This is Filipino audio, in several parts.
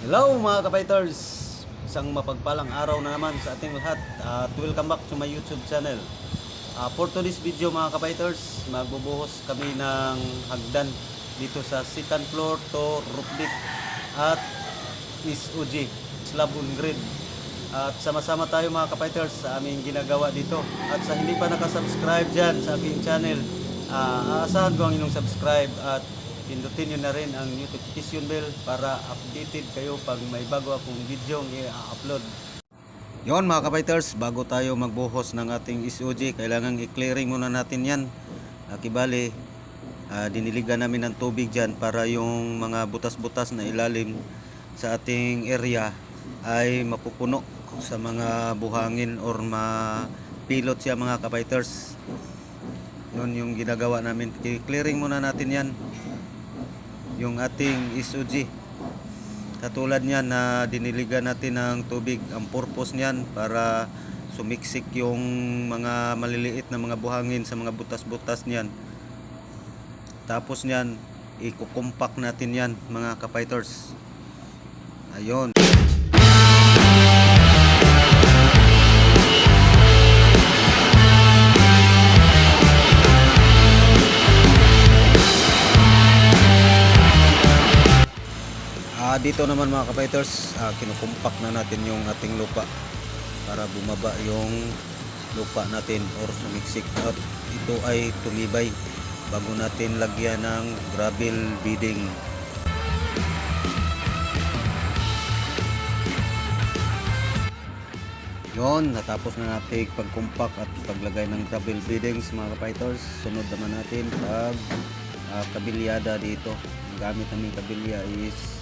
Hello mga kapiters! Isang mapagpalang araw na naman sa ating lahat at welcome back to my YouTube channel. Ah, for today's video mga kapiters, magbubuhos kami ng hagdan dito sa second floor to roof deck at Miss Uji, slab on grade. At sama-sama tayo mga kapiters sa aming ginagawa dito. At sa hindi pa nakasubscribe dyan sa aking channel, ah, aasahan ko ang inyong subscribe at pindutin nyo na rin ang notification bell para updated kayo pag may bago akong video i-upload. Yon mga kapiters, bago tayo magbuhos ng ating SOG, kailangan i-clearing muna natin yan. Akibali, ah, diniligan namin ng tubig dyan para yung mga butas-butas na ilalim sa ating area ay mapupuno sa mga buhangin or mapilot siya mga kapiters. Yun yung ginagawa namin. I-clearing muna natin yan yung ating SOG. Katulad niyan na diniligan natin ng tubig. Ang purpose niyan para sumiksik yung mga maliliit na mga buhangin sa mga butas-butas niyan. Tapos niyan, ikukumpak natin yan mga kapiters. Ayun. Dito naman mga kapiters, ah, kinukumpak na natin yung ating lupa para bumaba yung lupa natin or sumiksik at ito ay tumibay bago natin lagyan ng gravel beading. Yon, natapos na natin pagkumpak at paglagay ng gravel beadings mga kapiters. Sunod naman natin pag ah, kabilyada dito. Gamit naming kabilya is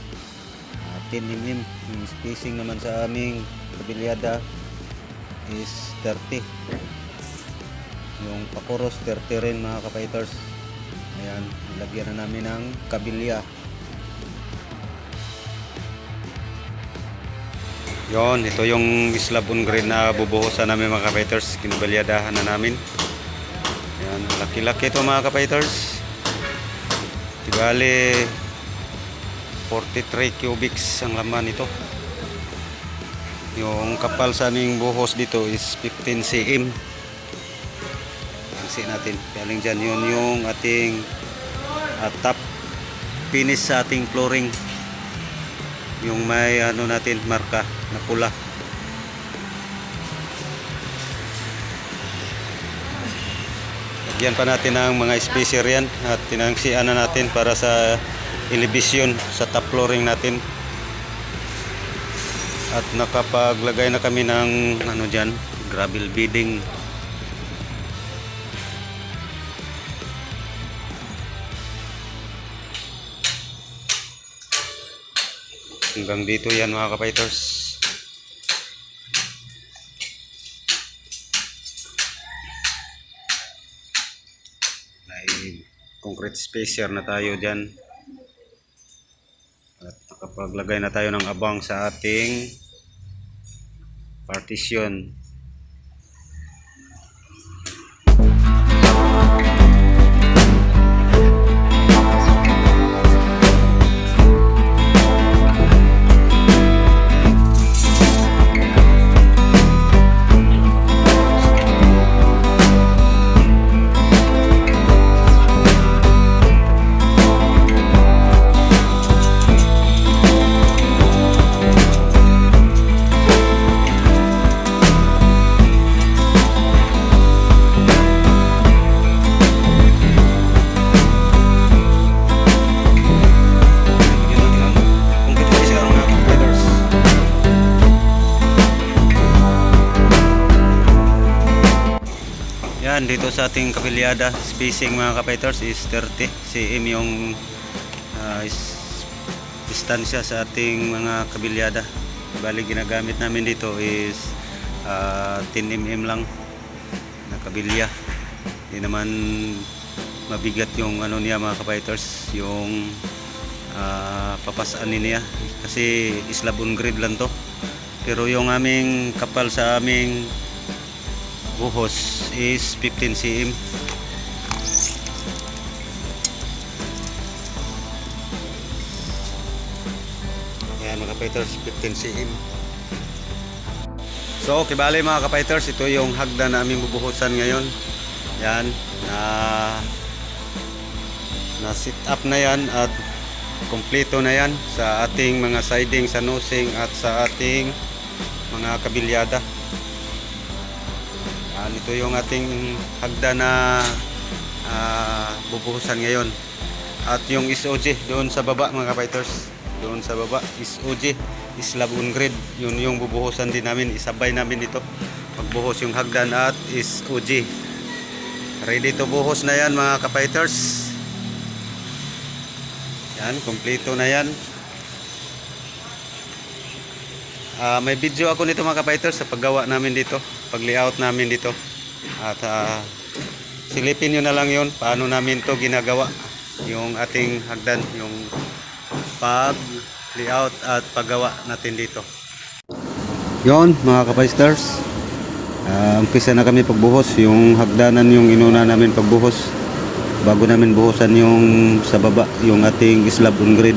Ah, 10 mm yung spacing naman sa aming kabilyada is 30 yung pakuros 30 rin mga kapiters ayan nilagyan na namin ng kabilya. Yon ito yung slab on grade na bubuhusan namin mga kapiters kinabilyadahan na namin. Ayan laki-laki ito mga kapiters Tibali 43 cubics ang laman nito. Yung kapal sa aming buhos dito is 15 cm. Pansin natin. Galing dyan yun yung ating uh, top finish sa ating flooring. Yung may ano natin marka na pula. Lagyan pa natin ng mga spacer yan at tinangsian na natin para sa elevation sa top flooring natin. At nakapaglagay na kami ng ano dyan gravel beading. Hanggang dito yan mga kapiters. May concrete spacer na tayo dyan nakapaglagay na tayo ng abang sa ating partition dito sa ating kapilyada, spacing mga kapiters is 30 cm yung ah, is, distansya sa ating mga kabilyada. Bali, ginagamit namin dito is ah, 10 mm lang na kabilya. Hindi naman mabigat yung ano niya mga kapiters, yung ah, papasaan niya. Kasi slab on grade lang to. Pero yung aming kapal sa aming buhos is 15 cm Ayan mga kapiters, 15 cm. So, kibali mga kapiters, ito yung hagdan na aming bubuhusan ngayon. Yan, na na sit up na yan at kompleto na yan sa ating mga siding sa nosing at sa ating mga kabilyada. Yan, ito yung ating hagdan na ah, bubuhusan ngayon. At yung SOG doon sa baba mga kapiters, doon sa baba SOG, Slab on Grid, yun yung bubuhusan din namin, isabay namin dito. Pagbuhos yung hagdan at SOG. Ready to buhos na yan mga kapiters. Yan, kompleto na yan. Ah, may video ako nito mga kapiters sa paggawa namin dito, pag-layout namin dito. At ah, silipin nyo na lang yon paano namin to ginagawa yung ating hagdan, yung pag-layout at paggawa natin dito. Yon mga kapiters, Ah, umpisa na kami pagbuhos, yung hagdanan yung inuna namin pagbuhos bago namin buhusan yung sa baba, yung ating slab on grid.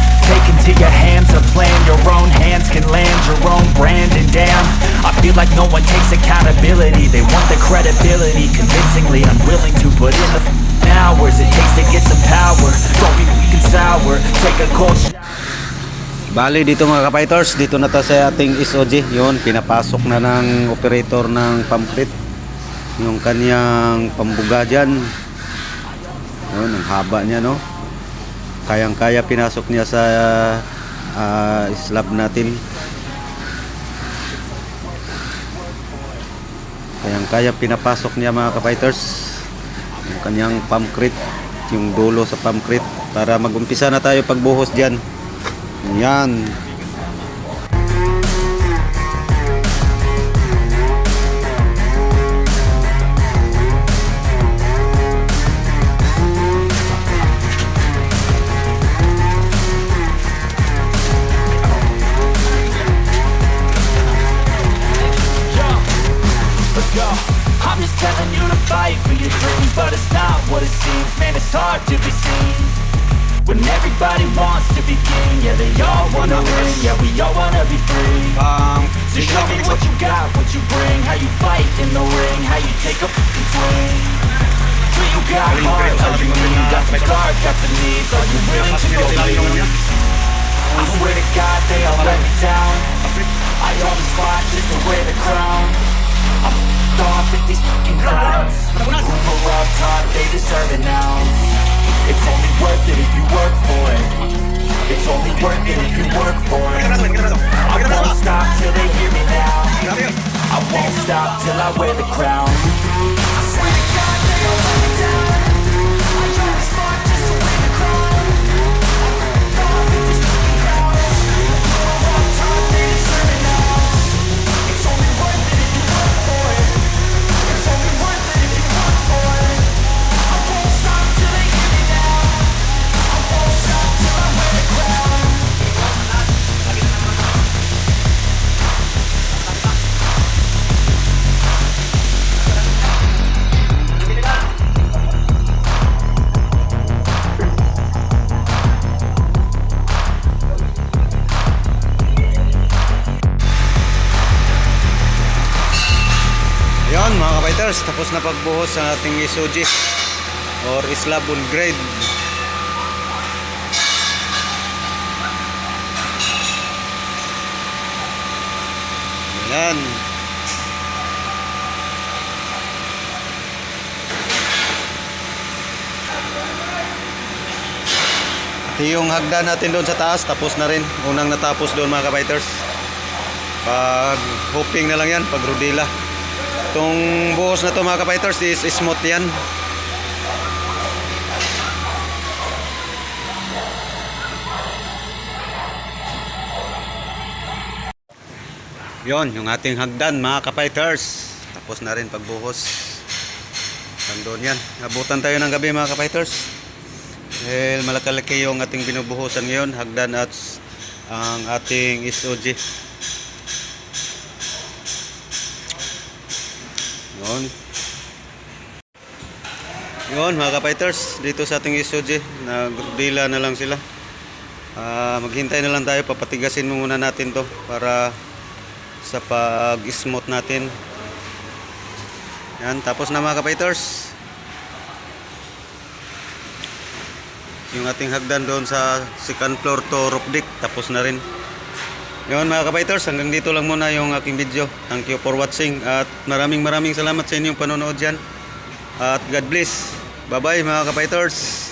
Take into your hands a plan. Your own hands can land your own brand. And damn, I feel like no one takes accountability. They want the credibility Convincingly unwilling to put in the hours It takes to get some power. Don't be f***ing sour Take a cold shower Bali dito mga kapiters, dito na to sa ating SOG, yun, pinapasok na ng operator ng pamphlet yung kanyang pambuga dyan. Yun, ang haba niya no. Kayang kaya pinasok niya sa ah, slab natin. Kayang kaya pinapasok niya mga kapiters yung kanyang pamcrete, yung dulo sa pamcrete para magumpisa na tayo pagbuhos dyan. Yan. Man, it's hard to be seen. When everybody wants to be king, yeah, they all wanna win, yeah, we all wanna be free. Um, So show me what you got, what you bring, how you fight in the ring, how you take a fucking swing. Do you got heart, are you mean? Got some scars, got some needs, are you willing to go bleed? I swear to God, they all let me down. I always fought just to wear the crown. These fucking clowns. Were all taught they deserve an ounce. It's only worth it if you work for it. It's only worth it if you work for it. I won't stop till they hear me now. I won't stop till I wear the crown. I swear to God, they all let me down. Kapiters, tapos na pagbuhos ang ating SOG or slab grade. Yan. Ito yung hagdan natin doon sa taas, tapos na rin. Unang natapos doon mga kapiters. Pag hooping na lang yan, pag rodila. Itong buhos na to mga kapiters is smooth yan. Yon, yung ating hagdan mga kapiters. Tapos na rin pagbuhos. Nandun yan. Abutan tayo ng gabi mga kapighters. Dahil malakalaki yung ating binubuhusan ngayon. Hagdan at ang ating SOG. Yun. Yun mga kapighters. Dito sa ating SOG. Nagdila na lang sila. Ah, maghintay na lang tayo papatigasin muna natin to para sa pag-smooth natin yan tapos na mga kapiters yung ating hagdan doon sa second floor to roof deck tapos na rin yun mga kapiters hanggang dito lang muna yung aking video. Thank you for watching at maraming maraming salamat sa inyong panonood dyan. At God bless. Bye bye mga kapiters